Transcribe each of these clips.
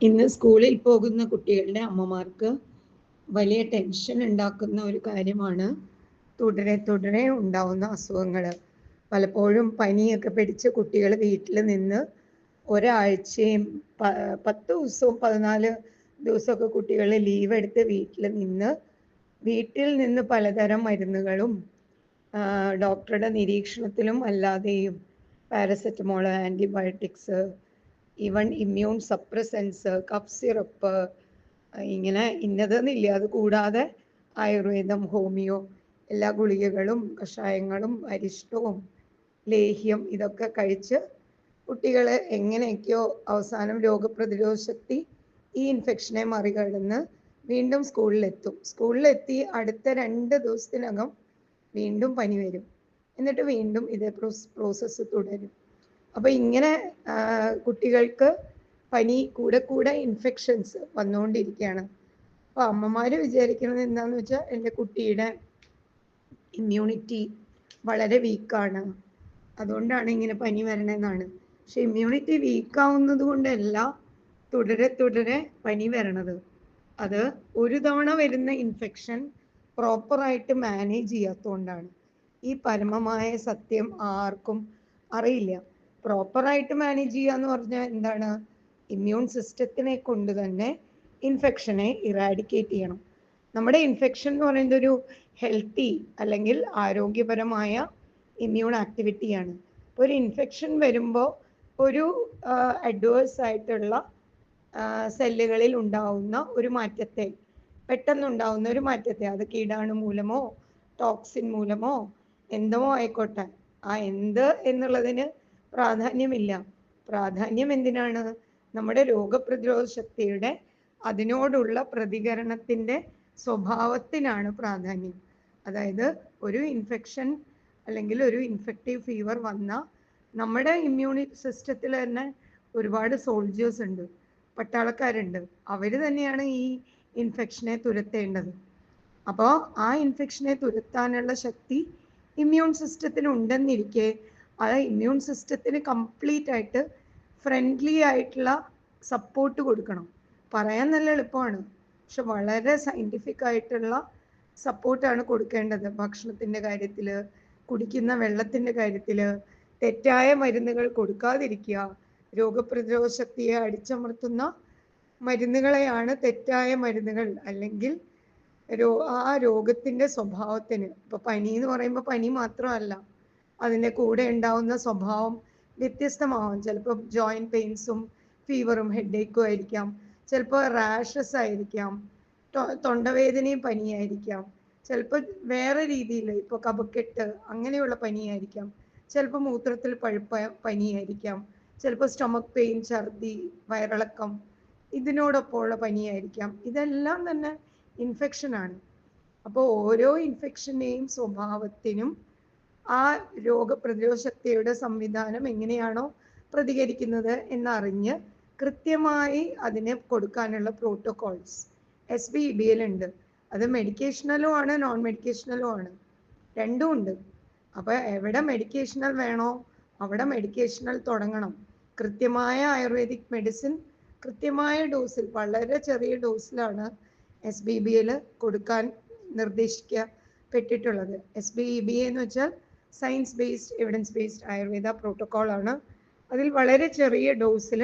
ഇന്ന് സ്കൂളിൽ പോകുന്ന കുട്ടികളുടെ അമ്മമാർക്ക് വലിയ ടെൻഷൻ ഉണ്ടാക്കുന്ന ഒരു കാര്യമാണ്. തുടരെ തുടരെ ഉണ്ടാവുന്ന അസുഖങ്ങൾ പലപ്പോഴും പനിയൊക്കെ പിടിച്ച് കുട്ടികൾ വീട്ടിൽ നിന്ന് ഒരാഴ്ചയും പത്ത് ദിവസവും പതിനാല് ദിവസമൊക്കെ കുട്ടികൾ ലീവ് എടുത്ത് വീട്ടിൽ നിന്ന് വീട്ടിൽ നിന്ന് പലതരം മരുന്നുകളും ഡോക്ടറുടെ നിരീക്ഷണത്തിലും അല്ലാതെയും paracetamol antibiotics even immune suppressants cough syrup ഇങ്ങനെ ഇന്നതെന്നില്ല. അത് കൂടാതെ ആയുർവേദം ഹോമിയോ എല്ലാ ഗുളികകളും കഷായങ്ങളും അരിഷ്ടവും ലേഹ്യം ഇതൊക്കെ കഴിച്ച് കുട്ടികളെ എങ്ങനെയൊക്കെയോ അവസാനം രോഗപ്രതിരോധ ശക്തി ഈ ഇൻഫെക്ഷനെ മറികടന്ന് വീണ്ടും സ്കൂളിലെത്തും. സ്കൂളിലെത്തി അടുത്ത രണ്ട് ദിവസത്തിനകം വീണ്ടും പനി വരും. എന്നിട്ട് വീണ്ടും ഇതേ പ്രോസസ്സ് തുടരും. അപ്പൊ ഇങ്ങനെ കുട്ടികൾക്ക് പനി കൂടെ കൂടെ ഇൻഫെക്ഷൻസ് വന്നുകൊണ്ടിരിക്കുകയാണ് അപ്പൊ അമ്മമാര് വിചാരിക്കുന്നത് എന്താന്ന് വെച്ചാൽ എന്റെ കുട്ടിയുടെ ഇമ്മ്യൂണിറ്റി വളരെ വീക്കാണ് അതുകൊണ്ടാണ് ഇങ്ങനെ പനി വരണമെന്നാണ് പക്ഷെ ഇമ്മ്യൂണിറ്റി വീക്കാവുന്നത് കൊണ്ടല്ല തുടരെ തുടരെ പനി വരണത്. അത് ഒരു തവണ വരുന്ന ഇൻഫെക്ഷൻ പ്രോപ്പറായിട്ട് മാനേജ് ചെയ്യാത്തതുകൊണ്ടാണ്. ഈ പരമമായ സത്യം ആർക്കും അറിയില്ല. പ്രോപ്പറായിട്ട് മാനേജ് ചെയ്യുക എന്ന് പറഞ്ഞാൽ എന്താണ്? ഇമ്മ്യൂൺ സിസ്റ്റത്തിനെ കൊണ്ട് തന്നെ ഇൻഫെക്ഷനെ ഇറാഡിക്കേറ്റ് ചെയ്യണം. നമ്മുടെ ഇൻഫെക്ഷൻ എന്ന് പറയുന്നത് ഒരു ഹെൽത്തി അല്ലെങ്കിൽ ആരോഗ്യപരമായ ഇമ്മ്യൂൺ ആക്ടിവിറ്റിയാണ് ഒരു ഇൻഫെക്ഷൻ വരുമ്പോൾ ഒരു അഡ്വേഴ്സ് ആയിട്ടുള്ള സെല്ലുകളിൽ ഉണ്ടാവുന്ന ഒരു മാറ്റത്തെ പെട്ടെന്നുണ്ടാവുന്ന ഒരു മാറ്റത്തെ അത് കീടാണു മൂലമോ ടോക്സിൻ മൂലമോ എന്തോ ആയിക്കോട്ടെ. ആ എന്ത് എന്നുള്ളതിന് പ്രാധാന്യമില്ല. പ്രാധാന്യം എന്തിനാണ്? നമ്മുടെ രോഗപ്രതിരോധ ശക്തിയുടെ അതിനോടുള്ള പ്രതികരണത്തിന്റെ സ്വഭാവത്തിനാണ് പ്രാധാന്യം. അതായത് ഒരു ഇൻഫെക്ഷൻ അല്ലെങ്കിൽ ഒരു ഇൻഫെക്റ്റീവ് ഫീവർ വന്ന നമ്മുടെ ഇമ്മ്യൂണി സിസ്റ്റത്തിൽ തന്നെ ഒരുപാട് സോൾജേഴ്സ് ഉണ്ട് പട്ടാളക്കാരുണ്ട്. അവർ തന്നെയാണ് ഈ ഇൻഫെക്ഷനെ തുരത്തേണ്ടത്. അപ്പോൾ ആ ഇൻഫെക്ഷനെ തുരത്താനുള്ള ശക്തി ഇമ്മ്യൂൺ സിസ്റ്റത്തിന് ഉണ്ടെന്നിരിക്കെ ആ ഇമ്മ്യൂൺ സിസ്റ്റത്തിന് കംപ്ലീറ്റ് ആയിട്ട് ഫ്രണ്ട്ലി ആയിട്ടുള്ള സപ്പോർട്ട് കൊടുക്കണം. പറയാൻ നല്ല എളുപ്പമാണ്. പക്ഷെ വളരെ സയന്റിഫിക് ആയിട്ടുള്ള സപ്പോർട്ടാണ് കൊടുക്കേണ്ടത്. ഭക്ഷണത്തിന്റെ കാര്യത്തിൽ കുടിക്കുന്ന വെള്ളത്തിന്റെ കാര്യത്തിൽ തെറ്റായ മരുന്നുകൾ കൊടുക്കാതിരിക്കുക. രോഗപ്രതിരോധ ശക്തിയെ അടിച്ചമർത്തുന്ന മരുന്നുകളെയാണ് തെറ്റായ മരുന്നുകൾ. അല്ലെങ്കിൽ രോ ആ രോഗത്തിന്റെ സ്വഭാവത്തിന്. ഇപ്പൊ പനി എന്ന് പറയുമ്പോൾ പനി മാത്രമല്ല. അതിന്റെ കൂടെ ഉണ്ടാവുന്ന സ്വഭാവം വ്യത്യസ്തമാവാം. ചിലപ്പോൾ ജോയിന്റ് പെയിൻസും ഫീവറും ഹെഡേക്കും ആയിരിക്കാം. ചിലപ്പോൾ റാഷസ് ആയിരിക്കാം. തൊണ്ടവേദനയും പനിയായിരിക്കാം. ചിലപ്പോൾ വേറെ രീതിയിൽ ഇപ്പോൾ കപക്കെട്ട് അങ്ങനെയുള്ള പനിയായിരിക്കാം. ചിലപ്പോൾ മൂത്രത്തിൽ പഴുപ്പ പനിയായിരിക്കാം. ചിലപ്പോൾ സ്റ്റൊമക് പെയിൻ ഛർദി വയറിളക്കം ഇതിനോടൊപ്പമുള്ള പനിയായിരിക്കാം. ഇതെല്ലാം തന്നെ ഇൻഫെക്ഷനാണ് അപ്പോൾ ഓരോ ഇൻഫെക്ഷന്റെയും സ്വഭാവത്തിനും ആ രോഗപ്രതിരോധ ശക്തിയുടെ സംവിധാനം എങ്ങനെയാണോ പ്രതികരിക്കുന്നത് എന്നറിഞ്ഞ് കൃത്യമായി അതിനെ കൊടുക്കാനുള്ള protocols S B E B L ഉണ്ട്. അത് മെഡിക്കേഷണലും ആണ് നോൺ മെഡിക്കേഷണലും ആണ്. രണ്ടും ഉണ്ട്. അപ്പൊ എവിടെ മെഡിക്കേഷണൽ വേണോ അവിടെ മെഡിക്കേഷണൽ തുടങ്ങണം. കൃത്യമായ ആയുർവേദിക് മെഡിസിൻ കൃത്യമായ ഡോസിൽ വളരെ ചെറിയ ഡോസിലാണ് എസ് ബി ബി എൽ കൊടുക്കാൻ നിർദ്ദേശിക്കപ്പെട്ടിട്ടുള്ളത്. എസ് ബി ഇ ബി എന്ന് വെച്ചാൽ science based evidence based Ayurveda protocol ആണ്. അതിൽ വളരെ ചെറിയ ഡോസിൽ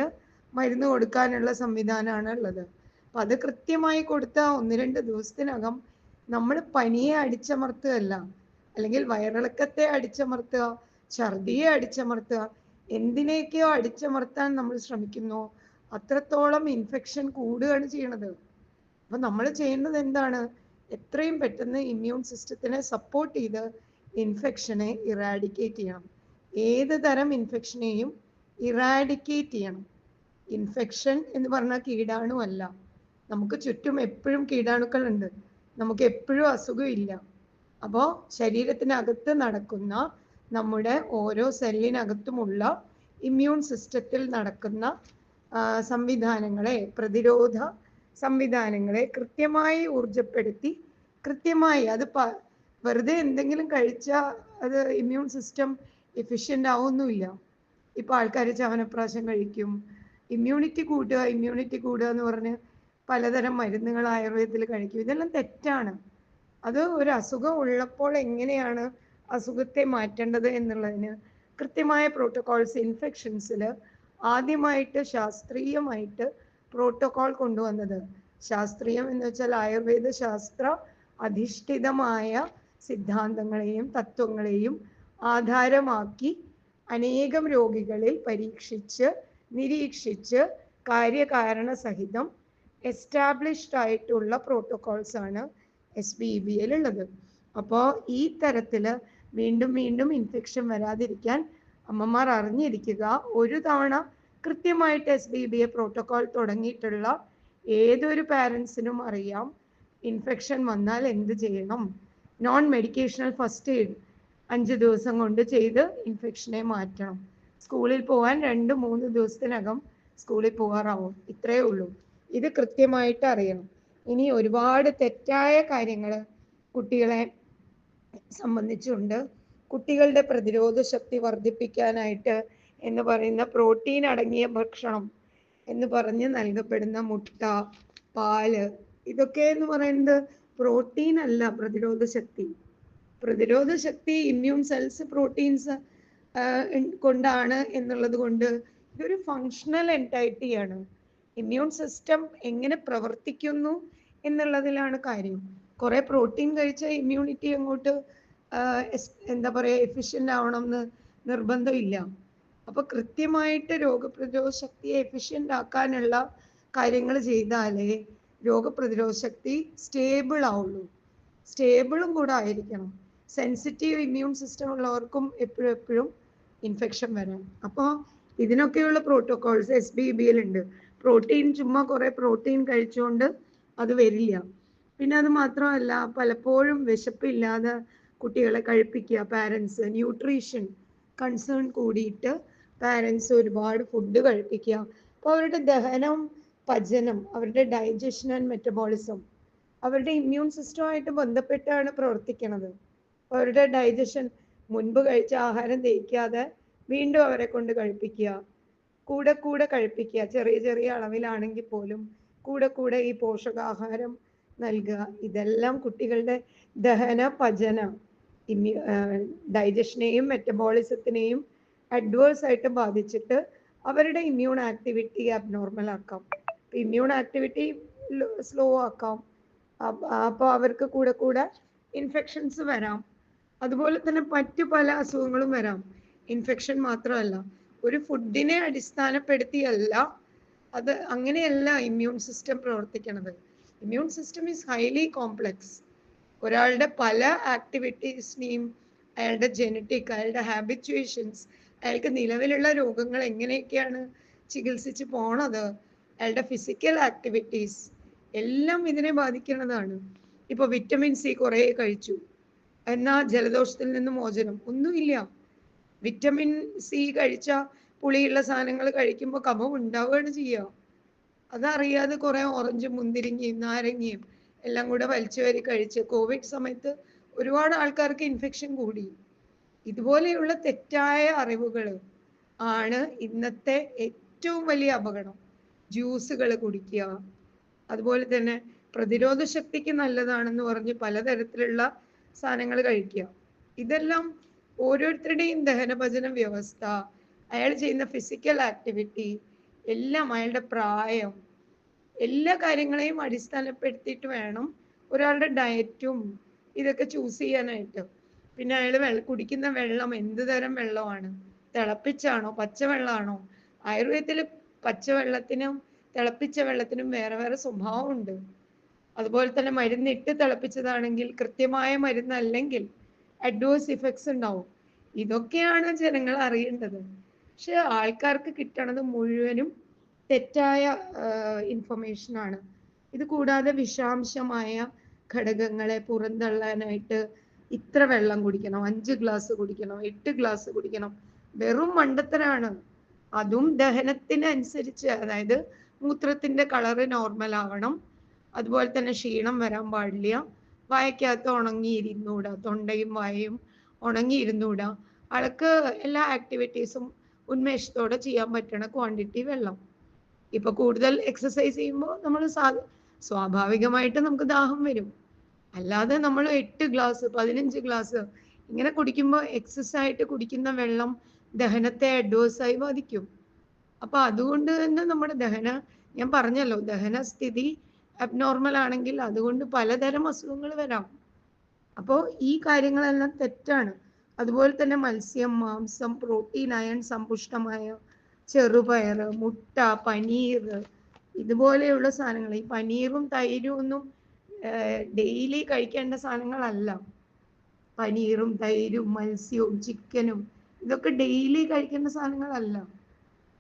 മരുന്ന് കൊടുക്കാനുള്ള സംവിധാനമാണ് ഉള്ളത്. അപ്പം അത് കൃത്യമായി കൊടുത്ത ഒന്ന് രണ്ട് ദിവസത്തിനകം നമ്മൾ പനിയെ അടിച്ചമർത്തുകയല്ല അല്ലെങ്കിൽ വയറിളക്കത്തെ അടിച്ചമർത്തുക ഛർദിയെ അടിച്ചമർത്തുക എന്തിനെയൊക്കെയോ അടിച്ചമർത്താൻ നമ്മൾ ശ്രമിക്കുന്നു. അത്രത്തോളം ഇൻഫെക്ഷൻ കൂടുകയാണ് ചെയ്യണത്. അപ്പം നമ്മൾ ചെയ്യേണ്ടത് എന്താണ്? എത്രയും പെട്ടെന്ന് ഇമ്മ്യൂൺ സിസ്റ്റത്തിനെ സപ്പോർട്ട് ചെയ്ത് ഇൻഫെക്ഷനെ ഇറാഡിക്കേറ്റ് ചെയ്യണം. ഏത് തരം ഇൻഫെക്ഷനെയും ഇറാഡിക്കേറ്റ് ചെയ്യണം. ഇൻഫെക്ഷൻ എന്ന് പറഞ്ഞാൽ കീടാണു അല്ല. നമുക്ക് ചുറ്റും എപ്പോഴും കീടാണുക്കളുണ്ട്. നമുക്ക് എപ്പോഴും അസുഖമില്ല അപ്പോൾ ശരീരത്തിനകത്ത് നടക്കുന്ന നമ്മുടെ ഓരോ സെല്ലിനകത്തുമുള്ള ഇമ്മ്യൂൺ സിസ്റ്റത്തിൽ നടക്കുന്ന സംവിധാനങ്ങളെ പ്രതിരോധ സംവിധാനങ്ങളെ കൃത്യമായി ഊർജപ്പെടുത്തി കൃത്യമായി അത് വെറുതെ എന്തെങ്കിലും കഴിച്ചാൽ അത് ഇമ്മ്യൂൺ സിസ്റ്റം എഫിഷ്യന്റ് ആവുന്നില്ല ഇപ്പോൾ ആൾക്കാർ ചവനപ്രാശം കഴിക്കും. ഇമ്മ്യൂണിറ്റി കൂട്ടുക ഇമ്മ്യൂണിറ്റി കൂടുക എന്ന് പറഞ്ഞ് പലതരം മരുന്നുകൾ ആയുർവേദത്തിൽ കഴിക്കും. ഇതെല്ലാം തെറ്റാണ്. അത് ഒരു അസുഖം ഉള്ളപ്പോൾ എങ്ങനെയാണ് അസുഖത്തെ മാറ്റേണ്ടത് എന്നുള്ളതിന് കൃത്യമായ പ്രോട്ടോകോൾസ് ഇൻഫെക്ഷൻസിൽ ആദ്യമായിട്ട് ശാസ്ത്രീയമായിട്ട് പ്രോട്ടോകോൾ കൊണ്ടുവന്നത്. ശാസ്ത്രീയം എന്ന് വെച്ചാൽ ആയുർവേദ ശാസ്ത്ര അധിഷ്ഠിതമായ സിദ്ധാന്തങ്ങളെയും തത്വങ്ങളെയും ആധാരമാക്കി അനേകം രോഗികളിൽ പരീക്ഷിച്ച് നിരീക്ഷിച്ച് കാര്യകാരണ സഹിതം എസ്റ്റാബ്ലിഷ്ഡ് ആയിട്ടുള്ള പ്രോട്ടോകോൾസ് ആണ് എസ് ബി ബി ഉള്ളത്. അപ്പോൾ ഈ തരത്തിൽ വീണ്ടും വീണ്ടും ഇൻഫെക്ഷൻ വരാതിരിക്കാൻ അമ്മമാർ അറിഞ്ഞിരിക്കുക. ഒരു തവണ കൃത്യമായിട്ട് S B B A protocol തുടങ്ങിയിട്ടുള്ള ഏതൊരു പാരൻസിനും അറിയാം. ഇൻഫെക്ഷൻ വന്നാൽ എന്ത് ചെയ്യണം? നോൺ മെഡിക്കേഷണൽ ഫസ്റ്റ് എയ്ഡ് അഞ്ച് ദിവസം കൊണ്ട് ചെയ്ത് ഇൻഫെക്ഷനെ മാറ്റണം. സ്കൂളിൽ പോകാൻ രണ്ട് മൂന്ന് ദിവസത്തിനകം സ്കൂളിൽ പോകാറാവും ഇത്രയേ ഉള്ളൂ. ഇത് കൃത്യമായിട്ട് അറിയണം. ഇനി ഒരുപാട് തെറ്റായ കാര്യങ്ങൾ കുട്ടികളെ സംബന്ധിച്ചുണ്ട്. കുട്ടികളുടെ പ്രതിരോധ ശക്തി വർദ്ധിപ്പിക്കാനായിട്ട് എന്ന് പറയുന്ന പ്രോട്ടീൻ അടങ്ങിയ ഭക്ഷണം എന്ന് പറഞ്ഞ് നൽകപ്പെടുന്ന മുട്ട പാൽ ഇതൊക്കെ എന്ന് പറയുന്നത് പ്രോട്ടീൻ അല്ല പ്രതിരോധ ശക്തി പ്രതിരോധ ശക്തി ഇമ്മ്യൂൺ സെൽസ് പ്രോട്ടീൻസ് കൊണ്ടാണ് എന്നുള്ളത് കൊണ്ട് ഇതൊരു ഫങ്ഷണൽ എന്റൈറ്റിയാണ് ഇമ്മ്യൂൺ സിസ്റ്റം എങ്ങനെ പ്രവർത്തിക്കുന്നു എന്നുള്ളതിലാണ് കാര്യം. കുറെ പ്രോട്ടീൻ കഴിച്ച ഇമ്മ്യൂണിറ്റി അങ്ങോട്ട് എന്താ പറയുക എഫിഷ്യന്റ് ആവണം എന്ന് നിർബന്ധമില്ല. അപ്പൊ കൃത്യമായിട്ട് രോഗപ്രതിരോധ ശക്തിയെ എഫിഷ്യന്റ് ആക്കാനുള്ള കാര്യങ്ങൾ ചെയ്താലേ രോഗപ്രതിരോധ ശക്തി സ്റ്റേബിൾ ആവുള്ളൂ സ്റ്റേബിളും കൂടെ ആയിരിക്കണം. സെൻസിറ്റീവ് ഇമ്മ്യൂൺ സിസ്റ്റം ഉള്ളവർക്കും എപ്പോഴും എപ്പോഴും ഇൻഫെക്ഷൻ വരാം അപ്പോൾ ഇതിനൊക്കെയുള്ള പ്രോട്ടോകോൾസ് എസ് ബി ബിയിൽ ഉണ്ട്. പ്രോട്ടീൻ ചുമ്മാ കുറെ പ്രോട്ടീൻ കഴിച്ചുകൊണ്ട് അത് വരില്ല. പിന്നെ അത് മാത്രമല്ല പലപ്പോഴും വിശപ്പില്ലാതെ കുട്ടികളെ കഴിപ്പിക്കുക പാരൻസ് ന്യൂട്രീഷൻ കൺസേൺ കൂടിയിട്ട് പാരൻസ് ഒരുപാട് ഫുഡ് കഴിപ്പിക്കുക. അപ്പോൾ അവരുടെ ദഹനം പചനം അവരുടെ ഡൈജഷൻ ആൻഡ് മെറ്റബോളിസം അവരുടെ ഇമ്മ്യൂൺ സിസ്റ്റമായിട്ട് ബന്ധപ്പെട്ടാണ് പ്രവർത്തിക്കുന്നത് അവരുടെ ഡൈജഷൻ മുൻപ് കഴിച്ച ആഹാരം ദഹിക്കാതെ വീണ്ടും അവരെ കൊണ്ട് കഴിപ്പിക്കുക. കൂടെ കൂടെ കഴിപ്പിക്കുക. ചെറിയ ചെറിയ അളവിലാണെങ്കിൽ പോലും കൂടെ കൂടെ ഈ പോഷകാഹാരം നൽകുക. ഇതെല്ലാം കുട്ടികളുടെ ദഹന പചന ഇമ്മ്യൂ ഡൈജഷനെയും മെറ്റബോളിസത്തിനെയും അഡ്വേഴ്സ് ആയിട്ട് ബാധിച്ചിട്ട് അവരുടെ ഇമ്മ്യൂൺ ആക്ടിവിറ്റി അബ്നോർമൽ ആക്കാം. ഇമ്മ്യൂൺ ആക്ടിവിറ്റി സ്ലോ ആക്കാം. അപ്പോൾ അവർക്ക് കൂടെ കൂടെ ഇൻഫെക്ഷൻസ് വരാം. അതുപോലെ തന്നെ മറ്റു പല അസുഖങ്ങളും വരാം. ഇൻഫെക്ഷൻ മാത്രമല്ല ഒരു ഫുഡിനെ അടിസ്ഥാനപ്പെടുത്തിയല്ല അത് അങ്ങനെയല്ല ഇമ്മ്യൂൺ സിസ്റ്റം പ്രവർത്തിക്കുന്നത് immune system is highly complex. ഒരാളുടെ പല ആക്ടിവിറ്റീസിനെയും അയാളുടെ ജനറ്റിക് അയാളുടെ ഹാബിറ്റുവേഷൻസ് അയാൾക്ക് നിലവിലുള്ള രോഗങ്ങൾ എങ്ങനെയൊക്കെയാണ് ചികിത്സിച്ച് പോണത് അയാളുടെ ഫിസിക്കൽ ആക്ടിവിറ്റീസ് എല്ലാം ഇതിനെ ബാധിക്കുന്നതാണ്. ഇപ്പൊ വിറ്റമിൻ സി കുറേ കഴിച്ചു. എന്നാ ജലദോഷത്തിൽ നിന്ന് മോചനം? ഒന്നുമില്ല. വിറ്റമിൻ സി കഴിച്ച പുളിയുള്ള സാധനങ്ങൾ കഴിക്കുമ്പോൾ കഫം ഉണ്ടാവുകയാണ് ചെയ്യുക അതറിയാതെ കുറെ ഓറഞ്ച് മുന്തിരിങ്ങയും നാരങ്ങയും എല്ലാം കൂടെ വലിച്ചു വരി കഴിച്ച് കോവിഡ് സമയത്ത് ഒരുപാട് ആൾക്കാർക്ക് ഇൻഫെക്ഷൻ കൂടി. ഇതുപോലെയുള്ള തെറ്റായ അറിവുകൾ ആണ് ഇന്നത്തെ ഏറ്റവും വലിയ അപകടം. ജ്യൂസുകൾ കുടിക്കുക. അതുപോലെ തന്നെ പ്രതിരോധ ശക്തിക്ക് നല്ലതാണെന്ന് പറഞ്ഞ് പലതരത്തിലുള്ള സാധനങ്ങൾ കഴിക്കുക. ഇതെല്ലാം ഓരോരുത്തരുടെയും ദഹനഭജന വ്യവസ്ഥ അയാൾ ചെയ്യുന്ന ഫിസിക്കൽ ആക്ടിവിറ്റി എല്ലാം അയാളുടെ പ്രായം എല്ലാ കാര്യങ്ങളെയും അടിസ്ഥാനപ്പെടുത്തിയിട്ട് വേണം ഒരാളുടെ ഡയറ്റും ഇതൊക്കെ ചൂസ് ചെയ്യാനായിട്ട്. പിന്നെ അയാൾ വെള്ള കുടിക്കുന്ന വെള്ളം എന്ത് തരം വെള്ളമാണ്? തിളപ്പിച്ചാണോ? പച്ചവെള്ളമാണോ? ആയുർവേദത്തിൽ പച്ചവെള്ളത്തിനും തിളപ്പിച്ച വെള്ളത്തിനും വേറെ വേറെ സ്വഭാവമുണ്ട്. അതുപോലെ തന്നെ മരുന്നിട്ട് തിളപ്പിച്ചതാണെങ്കിൽ കൃത്യമായ മരുന്നല്ലെങ്കിൽ അഡ്വേഴ്സ് ഇഫക്ട്സ് ഉണ്ടാവും. ഇതൊക്കെയാണ് ജനങ്ങൾ അറിയേണ്ടത്. പക്ഷെ ആൾക്കാർക്ക് കിട്ടണത് മുഴുവനും തെറ്റായ ഇൻഫർമേഷൻ ആണ്. ഇത് കൂടാതെ വിഷാംശമായ ഘടകങ്ങളെ പുറന്തള്ളാനായിട്ട് ഇത്ര വെള്ളം കുടിക്കണം അഞ്ച് ഗ്ലാസ് കുടിക്കണം എട്ട് ഗ്ലാസ് കുടിക്കണം. വെറും മണ്ടത്തരാണ്. അതും ദഹനത്തിനനുസരിച്ച് അതായത് മൂത്രത്തിന്റെ കളറ് നോർമൽ ആവണം. അതുപോലെ തന്നെ ക്ഷീണം വരാൻ പാടില്ല. വായക്കകത്ത് ഉണങ്ങിയിരുന്നൂടാ തൊണ്ടയും വായയും ഉണങ്ങിയിരുന്നൂടാ. ആൾക്ക് എല്ലാ ആക്ടിവിറ്റീസും ഉന്മേഷത്തോടെ ചെയ്യാൻ പറ്റണ ക്വാണ്ടിറ്റി വെള്ളം. ഇപ്പൊ കൂടുതൽ എക്സസൈസ് ചെയ്യുമ്പോൾ നമ്മൾ സ്വാഭാവികമായിട്ട് നമുക്ക് ദാഹം വരും. അല്ലാതെ നമ്മൾ എട്ട് ഗ്ലാസ് പതിനഞ്ച് ഗ്ലാസ് ഇങ്ങനെ കുടിക്കുമ്പോൾ എക്സസ് ആയിട്ട് കുടിക്കുന്ന വെള്ളം ദഹനത്തെ അഡ്വേഴ്സായി ബാധിക്കും. അപ്പൊ അതുകൊണ്ട് തന്നെ നമ്മുടെ ദഹന ഞാൻ പറഞ്ഞല്ലോ ദഹന സ്ഥിതി അബ്നോർമൽ ആണെങ്കിൽ അതുകൊണ്ട് പലതരം അസുഖങ്ങൾ വരാം. അപ്പോൾ ഈ കാര്യങ്ങളെല്ലാം തെറ്റാണ്. അതുപോലെ തന്നെ മത്സ്യം മാംസം പ്രോട്ടീൻ അയൺ സമ്പുഷ്ടമായ ചെറുപയർ മുട്ട പനീർ ഇതുപോലെയുള്ള സാധനങ്ങൾ. ഈ പനീറും തൈരും ഒന്നും ഡെയിലി കഴിക്കേണ്ട സാധനങ്ങളല്ല. പനീറും തൈരും മത്സ്യവും ചിക്കനും ഇതൊക്കെ ഡെയിലി കഴിക്കേണ്ട സാധനങ്ങളല്ല.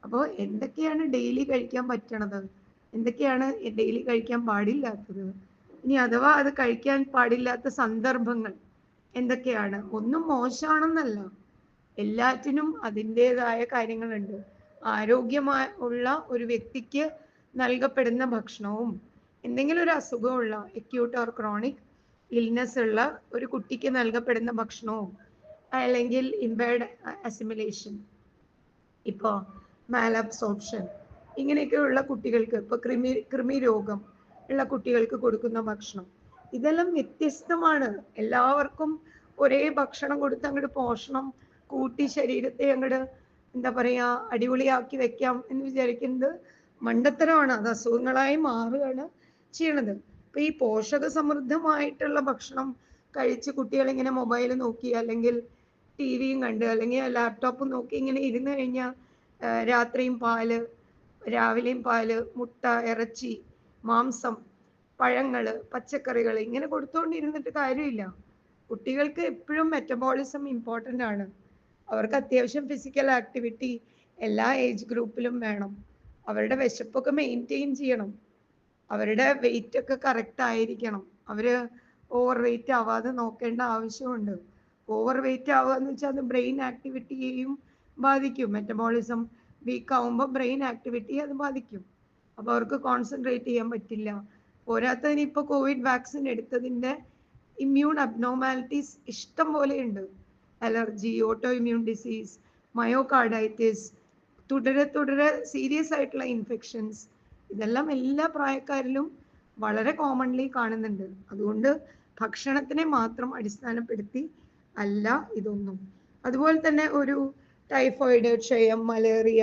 അപ്പോൾ എന്തൊക്കെയാണ് ഡെയിലി കഴിക്കാൻ പറ്റണത്? എന്തൊക്കെയാണ് ഡെയിലി കഴിക്കാൻ പാടില്ലാത്തത്? ഇനി അഥവാ അത് കഴിക്കാൻ പാടില്ലാത്ത സന്ദർഭങ്ങൾ എന്തൊക്കെയാണ്? ഒന്നും മോശമാണെന്നല്ല. എല്ലാറ്റിനും അതിന്റെതായ കാര്യങ്ങളുണ്ട്. ആരോഗ്യമായ ഉള്ള ഒരു വ്യക്തിക്ക് നൽകപ്പെടുന്ന ഭക്ഷണവും എന്തെങ്കിലും ഒരു അസുഖമുള്ള അക്യൂട്ട് ഓർ ക്രോണിക് ഇൽനെസ് ഉള്ള ഒരു കുട്ടിക്ക് നൽകപ്പെടുന്ന ഭക്ഷണവും അല്ലെങ്കിൽ ഇമ്പയർഡ് അസിമിലേഷൻ ഇപ്പോൾ മാലബ്സോപ്ഷൻ ഇങ്ങനെയൊക്കെയുള്ള കുട്ടികൾക്ക് ഇപ്പോൾ കൃമി കൃമി രോഗം ഉള്ള കുട്ടികൾക്ക് കൊടുക്കുന്ന ഭക്ഷണം. ഇതെല്ലാം വ്യത്യസ്തമാണ്. എല്ലാവർക്കും ഒരേ ഭക്ഷണം കൊടുത്ത് അങ്ങോട്ട് പോഷണം കൂട്ടി ശരീരത്തെ അങ്ങോട്ട് എന്താ പറയുക അടിപൊളിയാക്കി വെക്കാം എന്ന് വിചാരിക്കുന്നത് മണ്ടത്തരമാണ്. അത് അസുഖങ്ങളായി മാറുകയാണ് ചെയ്യണത്. അപ്പൊ ഈ പോഷക സമൃദ്ധമായിട്ടുള്ള ഭക്ഷണം കഴിച്ച് കുട്ടികൾ ഇങ്ങനെ മൊബൈൽ നോക്കി അല്ലെങ്കിൽ ടി വിയും കണ്ട് അല്ലെങ്കിൽ ലാപ്ടോപ്പും നോക്കി ഇങ്ങനെ ഇരുന്ന് കഴിഞ്ഞാൽ രാത്രിയും പാൽ രാവിലെയും പാൽ മുട്ട ഇറച്ചി മാംസം പഴങ്ങൾ പച്ചക്കറികൾ ഇങ്ങനെ കൊടുത്തുകൊണ്ടിരുന്നിട്ട് കാര്യമില്ല. കുട്ടികൾക്ക് എപ്പോഴും മെറ്റബോളിസം ഇമ്പോർട്ടന്റ് ആണ്. അവർക്ക് അത്യാവശ്യം ഫിസിക്കൽ ആക്ടിവിറ്റി എല്ലാ ഏജ് ഗ്രൂപ്പിലും വേണം. അവരുടെ വിശപ്പൊക്കെ മെയിന്റെയിൻ ചെയ്യണം. അവരുടെ വെയിറ്റ് ഒക്കെ കറക്റ്റ് ആയിരിക്കണം. അവർ ഓവർ വെയിറ്റ് ആവാതെ നോക്കേണ്ട ആവശ്യമുണ്ട്. ഓവർ വെയിറ്റ് ആവുക എന്ന് വെച്ചാൽ അത് ബ്രെയിൻ ആക്ടിവിറ്റിയെയും ബാധിക്കും മെറ്റബോളിസം വീക്ക് ആവുമ്പോൾ ബ്രെയിൻ ആക്ടിവിറ്റി അത് ബാധിക്കും. അപ്പോൾ അവർക്ക് കോൺസെൻട്രേറ്റ് ചെയ്യാൻ പറ്റില്ല. പോരാത്തതിന് ഇപ്പോൾ കോവിഡ് വാക്സിൻ എടുത്തതിന്റെ ഇമ്മ്യൂൺ അബ്നോർമാലിറ്റീസ് ഇഷ്ടം പോലെയുണ്ട് allergy auto immune disease myocarditis തുടരെ തുടരെ സീരിയസ് ആയിട്ടുള്ള ഇൻഫെക്ഷൻസ് ഇതെല്ലാം എല്ലാ പ്രായക്കാരിലും വളരെ കോമൺലി കാണുന്നുണ്ട്. അതുകൊണ്ട് ഭക്ഷണത്തിനെ മാത്രം അടിസ്ഥാനപ്പെടുത്തി അല്ല ഇതൊന്നും. അതുപോലെ തന്നെ ഒരു ടൈഫോയിഡ് ക്ഷയം മലേറിയ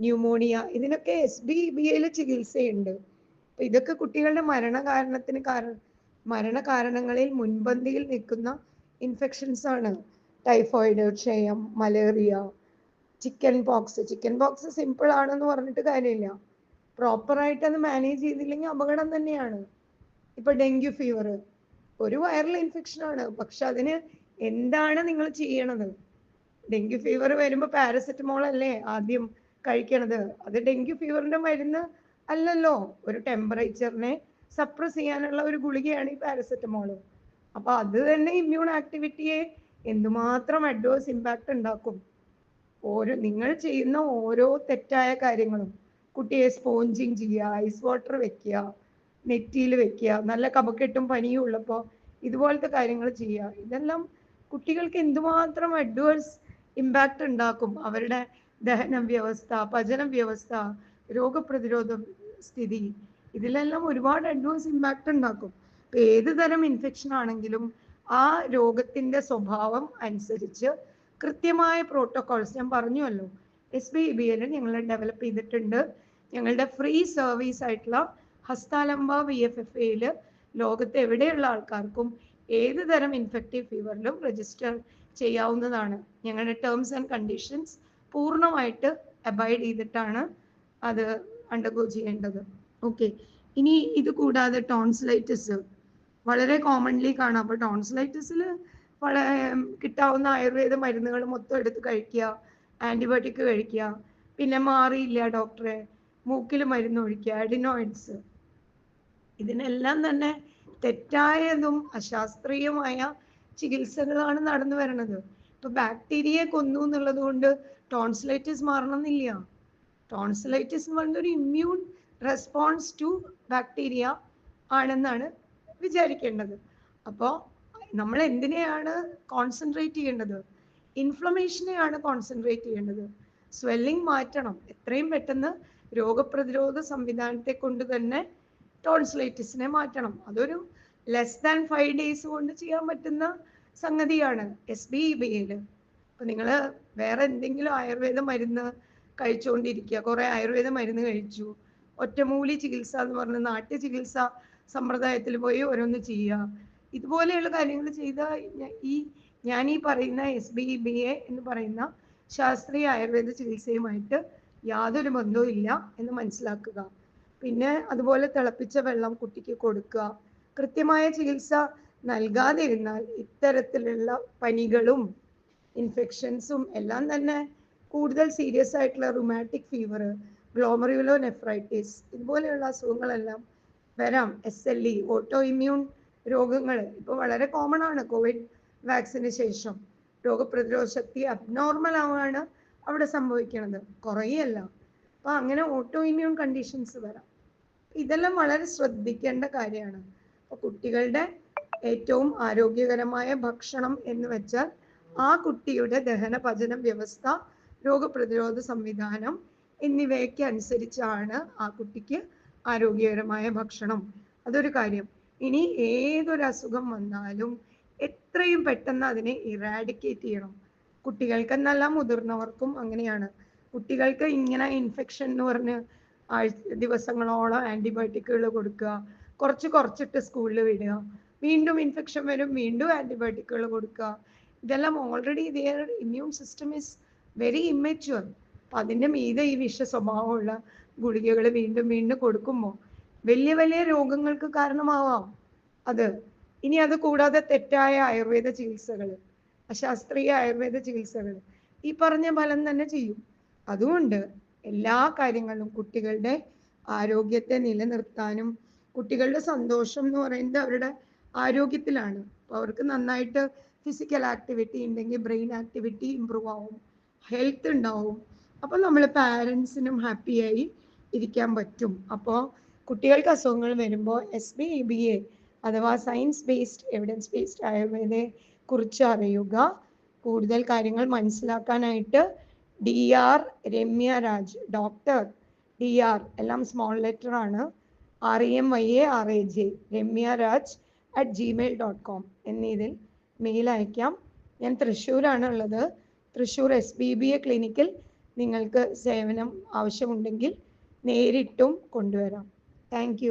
ന്യൂമോണിയ ഇതിനൊക്കെ എസ് ബി ബി എയിൽ ചികിത്സയുണ്ട്. അപ്പൊ ഇതൊക്കെ കുട്ടികളുടെ മരണകാരണത്തിന് കാരണം മരണകാരണങ്ങളിൽ മുൻപന്തിയിൽ നിൽക്കുന്ന ഇൻഫെക്ഷൻസ് ആണ്. ടൈഫോയിഡ് ക്ഷയം malaria chicken pox chicken pox simple ആണെന്ന് പറഞ്ഞിട്ട് കാര്യമില്ല. പ്രോപ്പറായിട്ട് അത് മാനേജ് ചെയ്തില്ലെങ്കിൽ അപകടം തന്നെയാണ്. ഇപ്പൊ ഡെങ്കി ഫീവർ ഒരു വൈറൽ ഇൻഫെക്ഷൻ ആണ്. പക്ഷെ അതിന് എന്താണ് നിങ്ങൾ ചെയ്യണത്? ഡെങ്കി ഫീവർ വരുമ്പോൾ പാരസെറ്റമോൾ അല്ലേ ആദ്യം കഴിക്കണത്? അത് ഡെങ്കി ഫീവറിന്റെ മരുന്ന് അല്ലല്ലോ. ഒരു ടെമ്പറേച്ചറിനെ സപ്രസ് ചെയ്യാനുള്ള ഒരു ഗുളികയാണ് ഈ പാരസെറ്റമോൾ അപ്പൊ അത് തന്നെ ഇമ്മ്യൂൺ ആക്ടിവിറ്റിയെ എന്തുമാത്രം അഡ്വേഴ്സ് ഇമ്പാക്ട് ഉണ്ടാക്കും? ഓരോ നിങ്ങൾ ചെയ്യുന്ന ഓരോ തെറ്റായ കാര്യങ്ങളും. കുട്ടിയെ സ്പോഞ്ചിങ് ചെയ്യുക ഐസ് വാട്ടർ വെക്കുക നെറ്റിയിൽ വെക്കുക നല്ല കപക്കെട്ടും പനിയും ഉള്ളപ്പോൾ ഇതുപോലത്തെ കാര്യങ്ങൾ ചെയ്യുക. ഇതെല്ലാം കുട്ടികൾക്ക് എന്തുമാത്രം അഡ്വേഴ്സ് ഇമ്പാക്റ്റ് ഉണ്ടാക്കും? അവരുടെ ദഹന വ്യവസ്ഥ പചന വ്യവസ്ഥ രോഗപ്രതിരോധ സ്ഥിതി ഇതിലെല്ലാം ഒരുപാട് അഡ്വേഴ്സ് ഇമ്പാക്റ്റ് ഉണ്ടാക്കും. ഇപ്പം ഏത് തരം ഇൻഫെക്ഷൻ ആണെങ്കിലും ആ രോഗത്തിന്റെ സ്വഭാവം അനുസരിച്ച് കൃത്യമായ പ്രോട്ടോകോൾസ് ഞാൻ പറഞ്ഞുവല്ലോ. എസ് ബി ഞങ്ങൾ ഡെവലപ്പ് ചെയ്തിട്ടുണ്ട്. ഞങ്ങളുടെ ഫ്രീ സർവീസ് ആയിട്ടുള്ള ഹസ്താലംബ വി എഫ് എഫ് എയിൽ ലോകത്ത് എവിടെയുള്ള ആൾക്കാർക്കും ഏത് തരം ഇൻഫെക്റ്റീവ് ഫീവറിലും രജിസ്റ്റർ ചെയ്യാവുന്നതാണ്. ഞങ്ങളുടെ ടേംസ് ആൻഡ് കണ്ടീഷൻസ് പൂർണമായിട്ട് അബൈഡ് ചെയ്തിട്ടാണ് അത് അണ്ടർഗോ ചെയ്യേണ്ടത്. ഓക്കെ ഇനി ഇത് കൂടാതെ ടോൺസിലൈറ്റിസ് വളരെ കോമൺലി കാണാം. അപ്പോൾ ടോൺസിലൈറ്റിസിൽ വളരെ കിട്ടാവുന്ന ആയുർവേദ മരുന്നുകൾ മൊത്തം എടുത്ത് കഴിക്കുക ആന്റിബയോട്ടിക് കഴിക്കുക. പിന്നെ മാറിയില്ല ഡോക്ടറെ മൂക്കിൽ മരുന്ന് ഒഴിക്കുക അഡിനോയിഡ്സ് ഇതിനെല്ലാം തന്നെ തെറ്റായതും അശാസ്ത്രീയമായ ചികിത്സകളാണ് നടന്നു വരുന്നത് ഇപ്പൊ ബാക്ടീരിയയെ കൊന്നു എന്നുള്ളത് കൊണ്ട് ടോൺസിലൈറ്റിസ് മാറണമെന്നില്ല. ടോൺസിലൈറ്റിസ് എന്ന് പറയുന്നത് ഒരു ഇമ്മ്യൂൺ റെസ്പോൺസ് ടു ബാക്ടീരിയ ആണെന്നാണ് വിചാരിക്കേണ്ടത്. അപ്പോൾ നമ്മൾ എന്തിനെയാണ് കോൺസെൻട്രേറ്റ് ചെയ്യേണ്ടത്? ഇൻഫ്ലമേഷനെയാണ് കോൺസെൻട്രേറ്റ് ചെയ്യേണ്ടത്. സ്വെല്ലിംഗ് മാറ്റണം. എത്രയും പെട്ടെന്ന് രോഗപ്രതിരോധ സംവിധാനത്തെ കൊണ്ട് തന്നെ ടോൺസിലൈറ്റിസിനെ മാറ്റണം. അതൊരു ലെസ് ദാൻ ഫൈവ് ഡേയ്സ് കൊണ്ട് ചെയ്യാൻ പറ്റുന്ന സംഗതിയാണ് എസ് ബി ഇ ബിയിൽ അപ്പം നിങ്ങൾ വേറെ എന്തെങ്കിലും ആയുർവേദ മരുന്ന് കഴിച്ചുകൊണ്ടിരിക്കുക കുറേ ആയുർവേദ മരുന്ന് കഴിച്ചു. ഒറ്റമൂലി ചികിത്സ എന്ന് പറഞ്ഞ നാട്യ ചികിത്സ സമ്പ്രദായത്തിൽ പോയി ഓരോന്ന് ചെയ്യുക. ഇതുപോലെയുള്ള കാര്യങ്ങൾ ചെയ്ത ഈ ഞാൻ ഈ പറയുന്ന എസ് ബി ബി എ എന്ന് പറയുന്ന ശാസ്ത്രീയ ആയുർവേദ ചികിത്സയുമായിട്ട് യാതൊരു ബന്ധവും ഇല്ല എന്ന് മനസ്സിലാക്കുക. പിന്നെ അതുപോലെ തിളപ്പിച്ച വെള്ളം കുട്ടിക്ക് കൊടുക്കുക. കൃത്യമായ ചികിത്സ നൽകാതെ ഇരുന്നാൽ ഇത്തരത്തിലുള്ള പനികളും ഇൻഫെക്ഷൻസും എല്ലാം തന്നെ കൂടുതൽ സീരിയസ് ആയിട്ടുള്ള റുമാറ്റിക് ഫീവർ ഗ്ലോമറിയുലോ നെഫ്രൈറ്റിസ് ഇതുപോലെയുള്ള അസുഖങ്ങളെല്ലാം വരാം. S L E auto immune രോഗങ്ങൾ ഇപ്പോൾ വളരെ കോമൺ ആണ് കോവിഡ് വാക്സിന് ശേഷം. രോഗപ്രതിരോധ ശക്തി അബ്നോർമൽ ആവുകയാണ് അവിടെ സംഭവിക്കുന്നത് കുറയല്ല. അപ്പൊ അങ്ങനെ ഓട്ടോ ഇമ്മ്യൂൺ കണ്ടീഷൻസ് വരാം. ഇതെല്ലാം വളരെ ശ്രദ്ധിക്കേണ്ട കാര്യമാണ്. അപ്പൊ കുട്ടികളുടെ ഏറ്റവും ആരോഗ്യകരമായ ഭക്ഷണം എന്ന് വെച്ചാൽ ആ കുട്ടിയുടെ ദഹന പചന വ്യവസ്ഥ രോഗപ്രതിരോധ സംവിധാനം എന്നിവയ്ക്ക് അനുസരിച്ചാണ് ആ കുട്ടിക്ക് ആരോഗ്യകരമായ ഭക്ഷണം. അതൊരു കാര്യം. ഇനി ഏതൊരു അസുഖം വന്നാലും എത്രയും പെട്ടെന്ന് അതിനെ ഇറാഡിക്കേറ്റ് ചെയ്യണം. കുട്ടികൾക്കെന്നല്ല മുതിർന്നവർക്കും അങ്ങനെയാണ്. കുട്ടികൾക്ക് ഇങ്ങനെ ഇൻഫെക്ഷൻ എന്ന് പറഞ്ഞ് ആഴ്ച ദിവസങ്ങളോളം ആന്റിബയോട്ടിക്കുകൾ കൊടുക്കുക. കുറച്ച് കുറച്ചിട്ട് സ്കൂളിൽ വിടുക. വീണ്ടും ഇൻഫെക്ഷൻ വരും വീണ്ടും ആന്റിബയോട്ടിക്കുകൾ കൊടുക്കുക. ഇതെല്ലാം already their immune system is very immature അപ്പം അതിന്റെ മീതെ ഈ വിഷ സ്വഭാവമുള്ള ഗുളികകൾ വീണ്ടും വീണ്ടും കൊടുക്കുമ്പോൾ വലിയ വലിയ രോഗങ്ങൾക്ക് കാരണമാവാം അത്. ഇനി അത് കൂടാതെ തെറ്റായ ആയുർവേദ ചികിത്സകൾ അശാസ്ത്രീയ ആയുർവേദ ചികിത്സകൾ ഈ പറഞ്ഞ ഫലം തന്നെ ചെയ്യും. അതുകൊണ്ട് എല്ലാ കാര്യങ്ങളും കുട്ടികളുടെ ആരോഗ്യത്തെ നിലനിർത്താനും കുട്ടികളുടെ സന്തോഷം എന്ന് പറയുന്നത് അവരുടെ ആരോഗ്യത്തിലാണ്. അവർക്ക് നന്നായിട്ട് ഫിസിക്കൽ ആക്ടിവിറ്റി ഉണ്ടെങ്കിൽ ബ്രെയിൻ ആക്ടിവിറ്റി ഇമ്പ്രൂവ് ആവും. ഹെൽത്ത് ഉണ്ടാവും. അപ്പോൾ നമ്മൾ പാരൻസിനും ഹാപ്പിയായി ഇരിക്കാൻ പറ്റും. അപ്പോൾ കുട്ടികൾക്ക് അസുഖങ്ങൾ വരുമ്പോൾ S B E B A അഥവാ സയൻസ് ബേസ്ഡ് എവിഡൻസ് ബേസ്ഡ് ആയുർവേദയെ കുറിച്ച് അറിയുക. കൂടുതൽ കാര്യങ്ങൾ മനസ്സിലാക്കാനായിട്ട് D R Ramya Raj doctor D R എല്ലാം സ്മോൾ ലെറ്റർ ആണ്. R E M I A R A J Ramya Raj at Gmail dot com എന്നിതിൽ mail അയക്കാം. ഞാൻ തൃശ്ശൂരാണ് ഉള്ളത്. Thrissur S B B A ക്ലിനിക്കിൽ നിങ്ങൾക്ക് സേവനം ആവശ്യമുണ്ടെങ്കിൽ നേരിട്ടും കൊണ്ടുവരാം. താങ്ക്